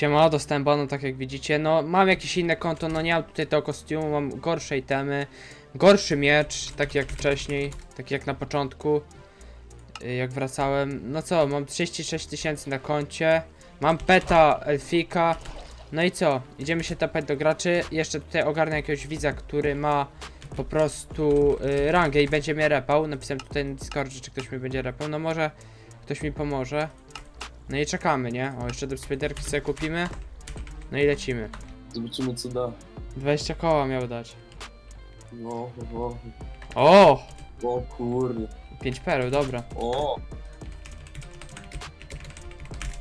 Siema, dostałem bana, tak jak widzicie. No, mam jakieś inne konto, no nie mam tutaj tego kostiumu, mam gorsze itemy, gorszy miecz, taki jak wcześniej, taki jak na początku, y, jak wracałem. No co, mam 36 tysięcy na koncie, mam peta Elfika, no i co, idziemy się tapać do graczy, jeszcze tutaj ogarnę jakiegoś widza, który ma po prostu y, rangę i będzie mnie repał, napisałem tutaj na Discordzie, czy ktoś mi będzie repał, no może ktoś mi pomoże. No i czekamy, nie? O, jeszcze do spiderki sobie kupimy. No i lecimy. Zobaczymy co da. 20 koła miał dać. No, o, O! o kurde. 5 pereł, dobra. O!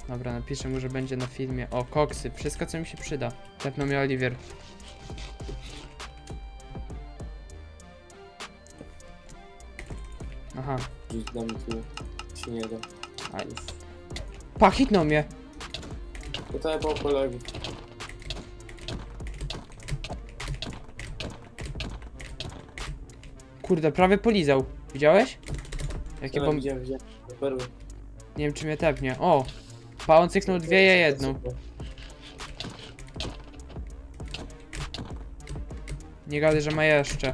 Dobra, napiszę mu, że będzie na filmie. O, koksy, wszystko co mi się przyda. Tepnął mnie Oliwier. Aha. Gdzieś dla mnie tu się nie da. A, pa, hitnął mnie. Pytałem o kolegów. Kurde, prawie polizał. Widziałeś? Jakie Ja bom... widziałem, widziałem. Perły. Nie wiem czy mnie tepnie. O! Pa, on cyknął dwie, ja jedną. Nie gadaj, że ma jeszcze.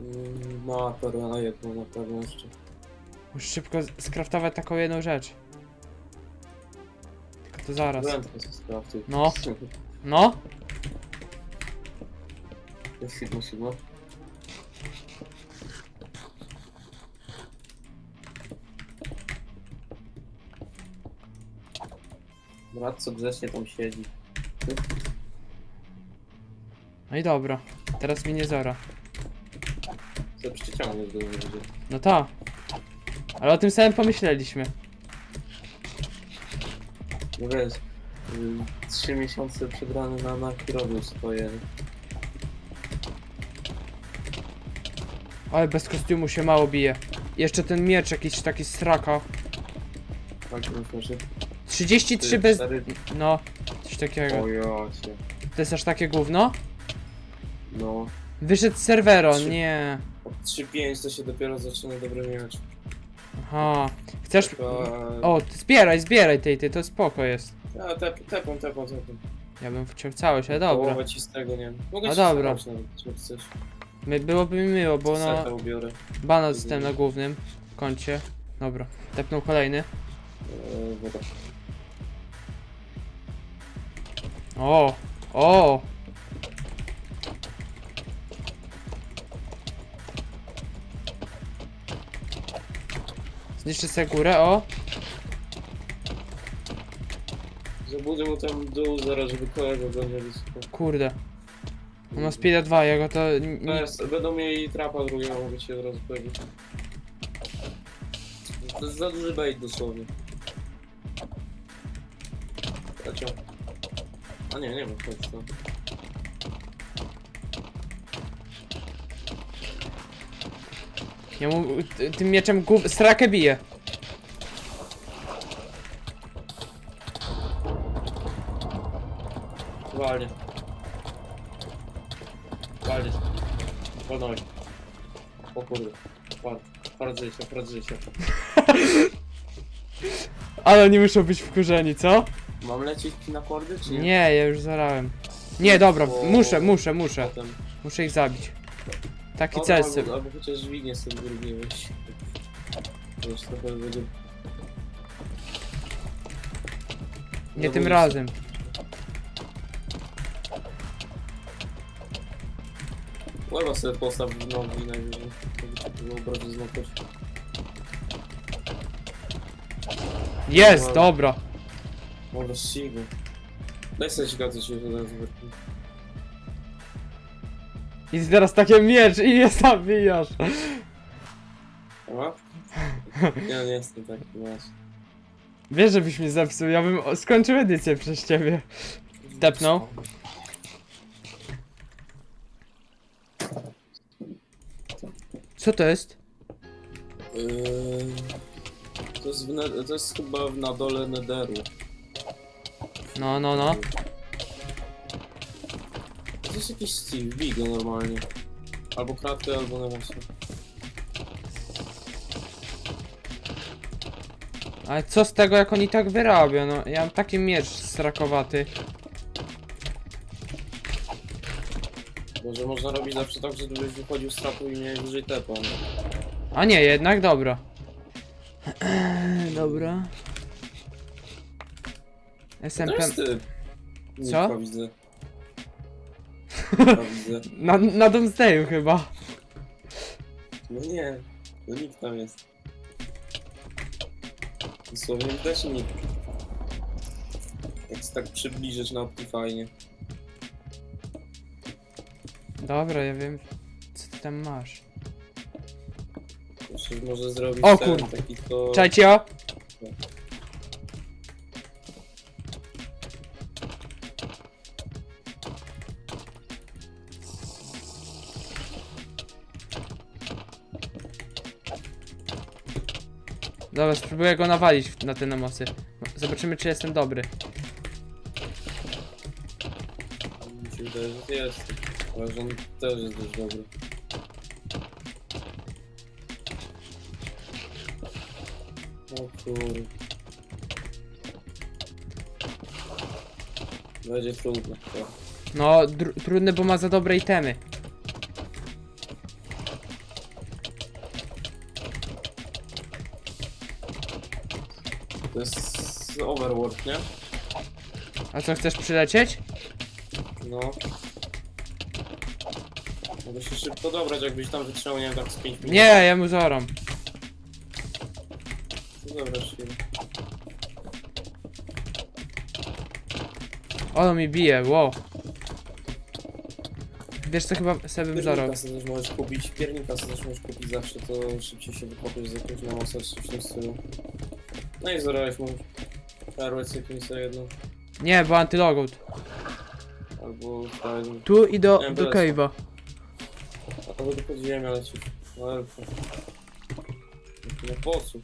Mm, Ma perłę na jedną na pewno jeszcze. Muszę szybko skraftować taką jedną rzecz. Tylko to zaraz. Wędkę sobie sprawdził. No. No? Jest Sigma, Sigma. Brat co grzecznie tam siedzi. No i dobra. Teraz mi nie zora. Co przyciągniesz do mnie. No to. Ale o tym samym pomyśleliśmy. No wiesz, y, trzy miesiące przegrany na Naki robił swoje. Ale bez kostiumu się mało bije. Jeszcze ten miecz jakiś taki sraka. Tak, myślę, że 33 bez... cztery- No. Coś takiego. O. To jest aż takie gówno? No. Wyszedł z serwero, Trzy- nie. Od 3-5 to się dopiero zaczyna dobry miecz. Aha. Chcesz... Taka... O, ty zbieraj, zbieraj tej, tej, to spoko jest. Ja tep, tepam, tepam, tepam. Ja bym chciał całość, ale dobra. Połowę ci z tego, nie wiem. Mogę A ci dobra. nawet, czy chcesz. My, byłoby mi miło, bo no... ubiorę. Bana dostałem na głównym koncie. Dobra. Tepnął kolejny. Eee, woda. O! O! Zniszczę sobie górę, o! Zabudzę mu tam dół zaraz, żeby kolega go nie wysypał. Kurde. On ma speeda 2, ja go to... To Nie... jest, będą mieli trapa drugiego, mogę ci od razu powiedzieć. To jest za duży bait dosłownie. Leciał. A nie, nie ma chodź to. Ja mu t- tym mieczem głów... strakę bije. Walnie. Walnie. Walnąłeś. O kurde. Wal. Fardzej się, się. Ale oni muszą być wkurzeni, co? Mam lecieć na kordy, czy nie? Nie, ja już zarałem. Nie, dobra, muszę, muszę, muszę. Potem. Muszę ich zabić. Taki Dobra, cel albo, sobie. albo chociaż dźwignię sobie. To już trochę będzie... Nie tym razem. Łeba sobie postaw w nogi najwyżej. Żeby się było bardziej. Jest, Dobra. dobra. Może sigo. Daj sobie zgadzać się od razu wyrki. I teraz takie miecz i je zabijasz. Aha? Ja nie jestem taki właśnie. Wiesz, żebyś mnie zepsuł, ja bym o- skończył edycję przez ciebie. Tepnął. Co to jest? Yy, to, jest w ne- to jest chyba w- na dole Netheru. No, no, no. To jest jakiś Steve Bigo normalnie. Albo kratkę, albo na mocno. Ale co z tego, jak oni tak wyrabią? No, ja mam taki miecz strakowaty. Może można robić zawsze tak, że gdybyś wychodził z trapu i miałeś wyżej tepa. No. A nie, jednak dobra. dobra. To SMP. jest ty. Co? Widzę. Widzę. Na, na Doomsdayu chyba. No nie, to nikt tam jest. Dosłownie też nikt. Jak się tak przybliżysz na Optifine. Dobra, ja wiem. Co ty tam masz? Jeszcze może zrobić O ten, kur- taki to... Czekajcie, Dobra, spróbuję go nawalić na te namosy. Zobaczymy, czy jestem dobry. Mi się wydaje, że jest. Ale że on też jest dość dobry. O kur... Będzie trudno. tak. No, dr- trudne, bo ma za dobre itemy. Jest Overworld, nie? A co, chcesz przylecieć? No. Mogę się szybko dobrać, jakbyś tam wytrzymał, nie wiem, tak z 5 minut. Nie, ja mu zoram. No dobra, chwilę. O, mi bije, wow. Wiesz co, chyba sobie bym zorał. Piernika sobie też możesz kupić, piernika sobie też możesz kupić zawsze, to szybciej się wykopiesz z jakimś namosem czy w tym stylu. No i zorałeś mu perłę cyknij sobie jedną, Nie, bo antylogout. albo fajną. Tu i do, Nie, do byle cave'a. Albo do podziemia lecisz. No elfo. No po co?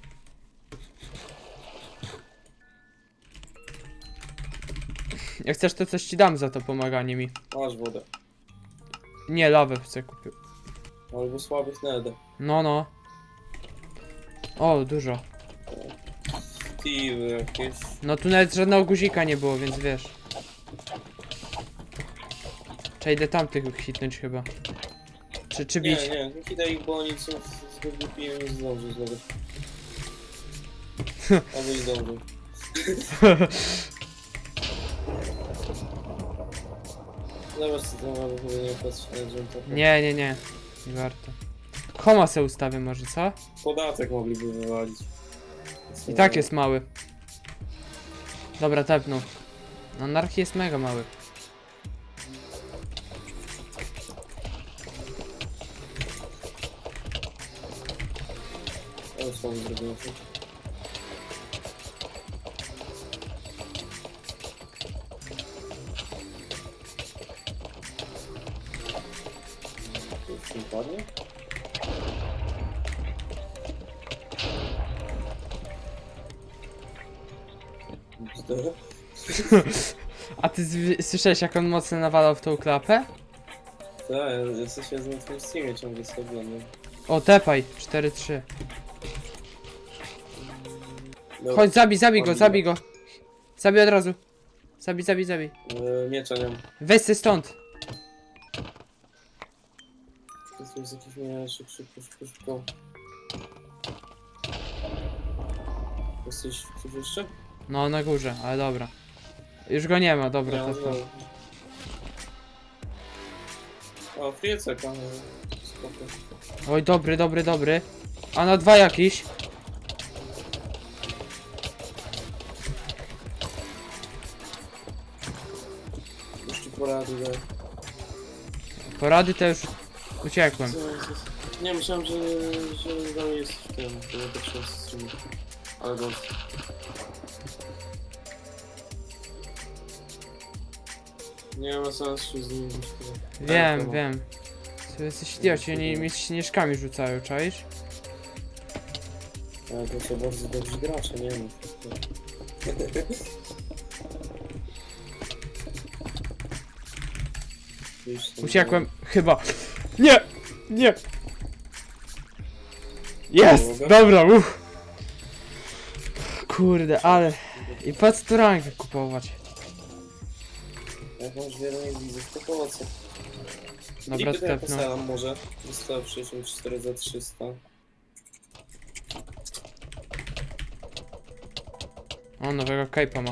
Jak chcesz, to coś ci dam za to pomaganie mi. Masz wodę. Nie, lawę chcę kupić. Albo słabych nedę. No, no. O, dużo. Jakieś. No tu nawet żadnego guzika nie było, więc wiesz. Trzeba idę tamtych hitnąć chyba. Czy, czy bić? Nie, nie, nie kidaj ich, bo oni są zbyt głupi i nie zdążysz nawet. Albo i zdążą. Zobacz co tam mamy, chyba nie na drzemkę. Nie, nie, nie. Nie warto. Koma se ustawię może, co? Podatek mogliby wywalić. I tak jest mały. Dobra, tepnął. Anarchii jest mega mały. A ty słyszałeś jak on mocno nawalał w tą klapę? Tak, jesteś na tym streamie ciągle sobie, no. O, tepaj. 4-3. Dobra, Chodź, zabij, zabij go, zabij go. Zabij od razu. Zabij, zabij, zabij. e, Miecza nie mam. Weź se stąd. To jest jakiś mieszek, szybko, szybko, szybko. Jesteś coś jeszcze? No, na górze, ale dobra. Już go nie ma, dobra, to no. O, friecek, ale spoko. Oj, dobry, dobry, dobry. A na dwa jakiś. Już ci porady daję. Porady to już uciekłem. Nie, myślałem, że, że dalej jest w tym, to nie patrzę z streamu. Ale go. Nie ma sensu z nim być. Wiem, wiem. To jesteś idioci, oni mi śnieżkami rzucają, czaisz? Ale to są bardzo dobrzy gracze, nie wiem. Tam Uciekłem, chyba. Nie! Nie! Jest! Mogę? Dobra, uff. kurde, ale... I po co tu rankę kupować? Jak masz wiele nie widzę, to po co? Dobra, Klipy to ja może. Zostało 64 za 300. O, nowego cape'a ma.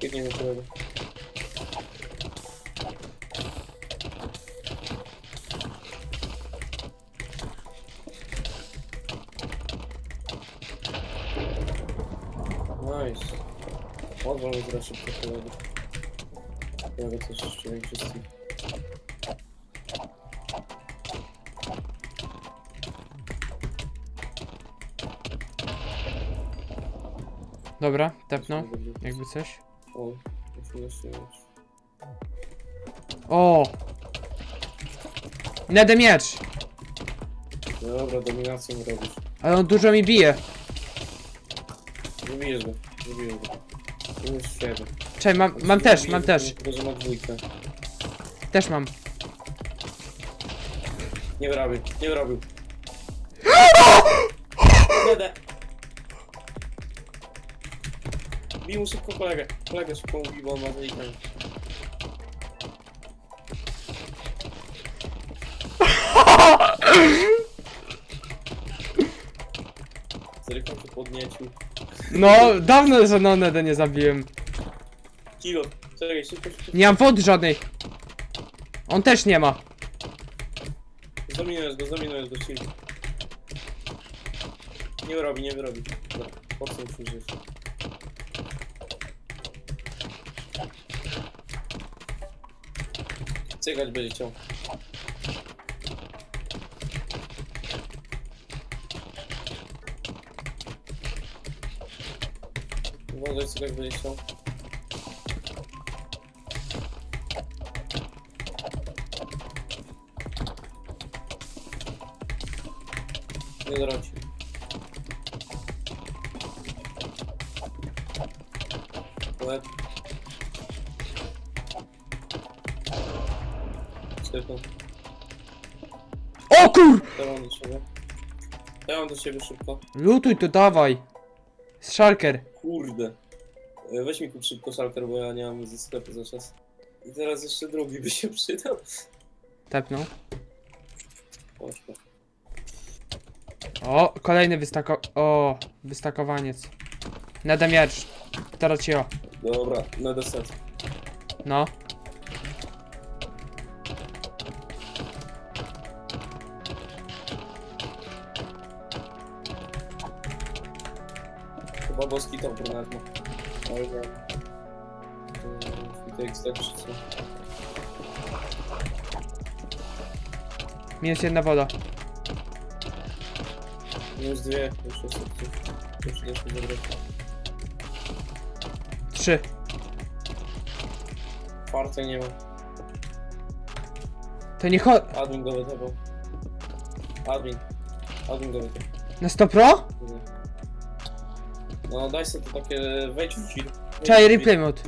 Biegnie do tego. Mi teraz szybko kolego. Coś jeszcze. Dobra, tepnął. Jakby coś. O, musimy jeszcze mieć. O! Nede miecz! Dobra, dominację mi robisz. Ale on dużo mi bije. Nie bijesz go, nie bijesz go. Czekaj, mam, mam też, mam też. Tylko, że ma dwójkę. Też mam. Nie wyrobił, nie wyrobił. Jedę. Bij mu szybko kolegę. Kolegę szybko mu bij, bo on ma zanikanie. Zrykam się podniecił. No, dawno, że no Nede nie zabiłem. Kilo. Czekaj, szybko, szybko. Nie mam wody żadnej. On też nie ma. Zaminujesz go, zaminujesz go, chill. Nie wyrobi, nie wyrobi. Dobra, po co musisz żyć? Cygać będzie. Cygać będzie chciał. Nie. Łeb. O kur! Ja mam do ciebie. Ja mam do ciebie szybko. Lutuj to, dawaj. Szalker. Kurde. Weź mi kup szybko szalker, bo ja nie mam ze sklepu za czas. I teraz jeszcze drugi by się przydał. Tepnął. Poszło. O, kolejny wystako... O, wystakowaniec. Miecz. Teraz cicho. Dobra, na deset. No. Chyba boski to brunatno. Nie. Tutaj XT czy co? Minus jedna woda. Minus dwie, już jest. Już zabrać. Trzy. Czwartej nie ma. To nie cho... Admin go wydawał. Admin. Admin go wydawał. Na 100 pro? No daj sobie to takie, wejdź w chill. Czaj, replay mode.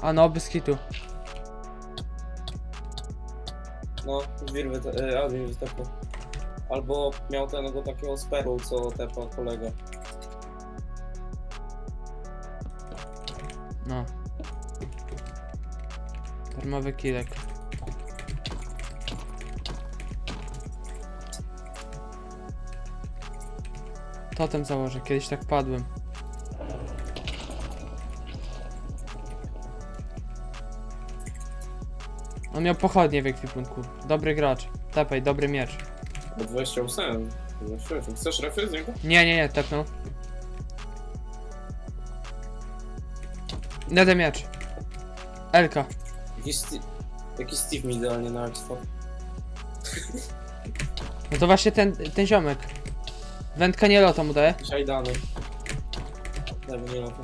A no, bez kitu. No, wir wyta- e, admin wytapał. Albo miał tego takiego speru, co tepa kolega. No. Darmowy kilek. Totem założę, kiedyś tak padłem. On miał pochodnie w ekwipunku. Dobry gracz. Tepaj, dobry miecz. Bo 28. 28. Chcesz refy z niego? Nie, nie, nie, tepnął. Nede miecz. Elka. Jakiś, Sti- jakiś Steve mi idealnie na expo. No to właśnie ten, ten ziomek. Wędka nie lota mu daje. Jakiś Aidany. Daj mi nie lata.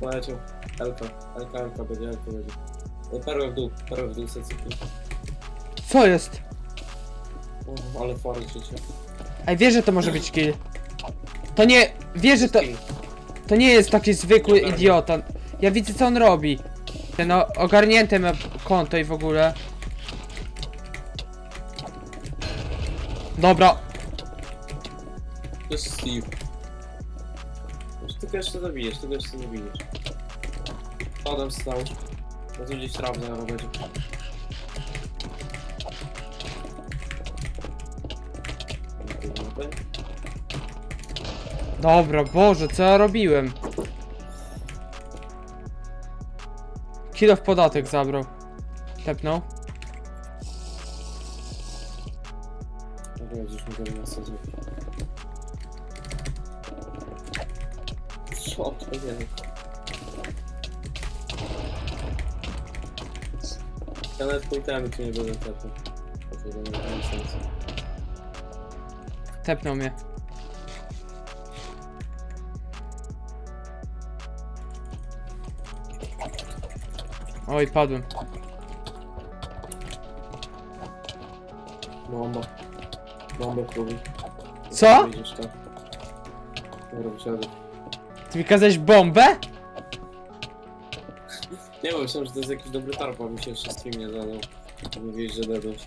Poleciał. Elka. Elka, Elka będzie, Elka będzie. E, Perłę w dół, perłę w dół, secyki. Co jest? O, ale fart życie. Ej, wiesz, że to może być kill. To nie, wiesz, że to, to nie jest taki zwykły idiota. Ja widzę, co on robi. Ten o, ogarnięte ma konto i w ogóle. Dobra. To jest Steve. Ty go jeszcze zabijesz, ty go jeszcze zabijesz. Padam stał. Gdzieś trawę zaraz będzie. Dobra, Boże, co ja robiłem? Kilo w podatek zabrał. Tepnął. Dobra. Co to jest? Ja nawet pójdziemy, tu nie będę taty. To to nie ma sensu. Tepnął mnie. Oj, padłem. Bomba. Bomba próbuj. Co? Widzisz to? Dobra, wysiadaj. Ty mi kazałeś bombę? Nie wiem, myślałem, że to jest jakiś dobry tarp, mi się stream nie zadał. Mówiłeś, że dadłeś.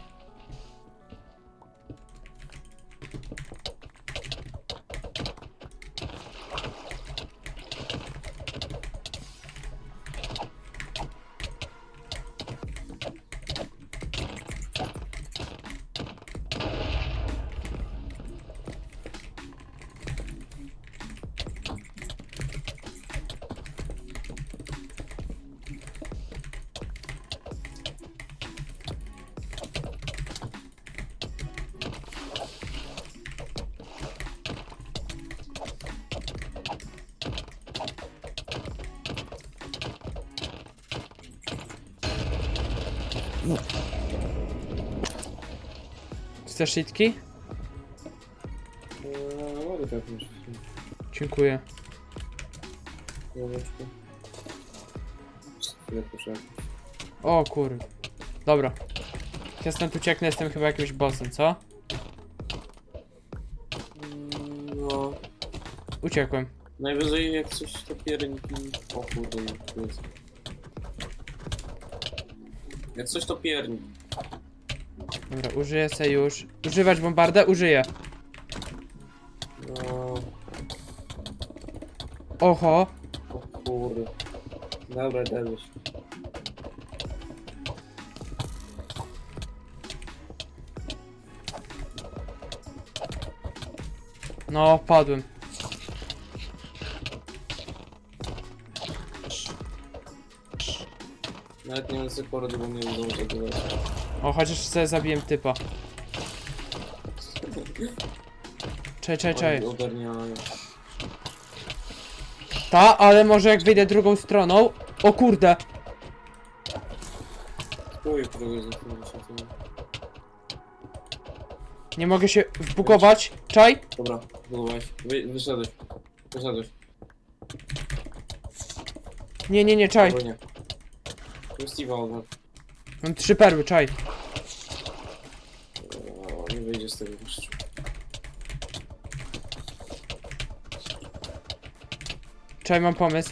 Chcesz shitki? Eee, mogę tak myśleć. Dziękuję. Ławeczkę. Chwilę poczekaj. O kur... Dobra. Ja stąd ucieknę, jestem chyba jakimś bossem, co? Mm, No, Uciekłem. najwyżej jak coś to pierniki... O kurde, nie, tu jest. Jak coś to piernik. Dobra, użyję se już. Używać bombardę? Użyję. No, Oho. o kurde. Dobra, dadłeś. No, padłem. Nawet nie mam sekundy, bo nie wiedzą, że to jest. O, chociaż sobie zabiłem typa. Czej, czej. Oni Ogarniają. Ta, ale może jak wyjdę drugą stroną. O kurde. Próbuję. Nie mogę się wbugować. Czaj. Dobra, budowałeś. Wy, wyszedłeś. Wyszedłeś. Nie, nie, nie, czaj. Albo nie. Tu Steve'a odwal. Mam trzy perły, czaj. O, nie wyjdzie z tego jeszcze. Czaj, mam pomysł.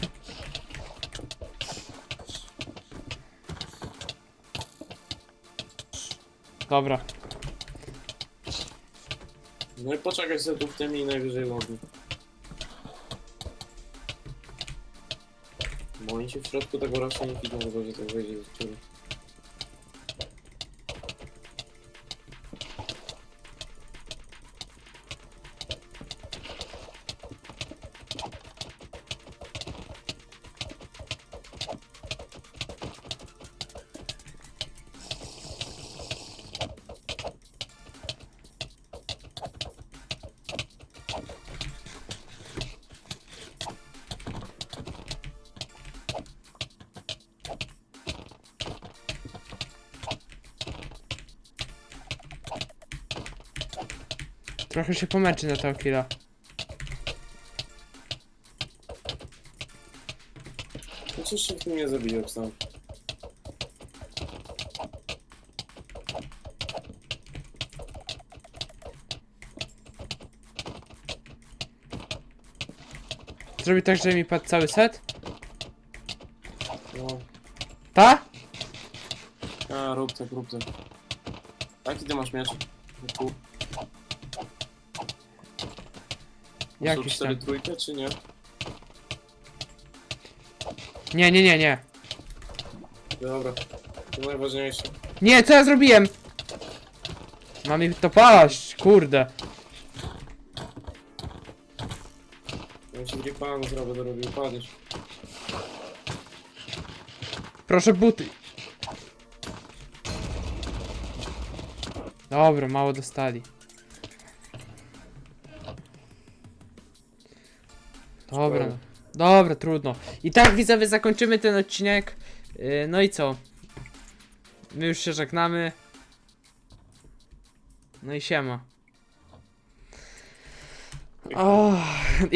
Dobra. No i poczekaj sobie tu w tym i najwyżej logni. Bo oni się w środku tego raczej nie widzą, chyba że tak wejdzie z ciebie. Trochę się pomęczy na killa. No cóż się tym nie zabiję sam. Zrobi tak, że mi padł cały set? No. Ta? A, rób tak, rób tak. Jaki ty masz miecz? Tu. Są Jakiś cztery tam. trójkę, czy nie? Nie, nie, nie, nie. Dobra. To najważniejsze. Nie, co ja zrobiłem? Mam mi to paść, kurde. Ja ci gripanu zrobię, to robił, padniesz. Proszę buty. Dobra, mało dostali. Dobra, dobra, trudno. I tak widzowie zakończymy ten odcinek. Yy, No i co? My już się żegnamy. No i siema. O,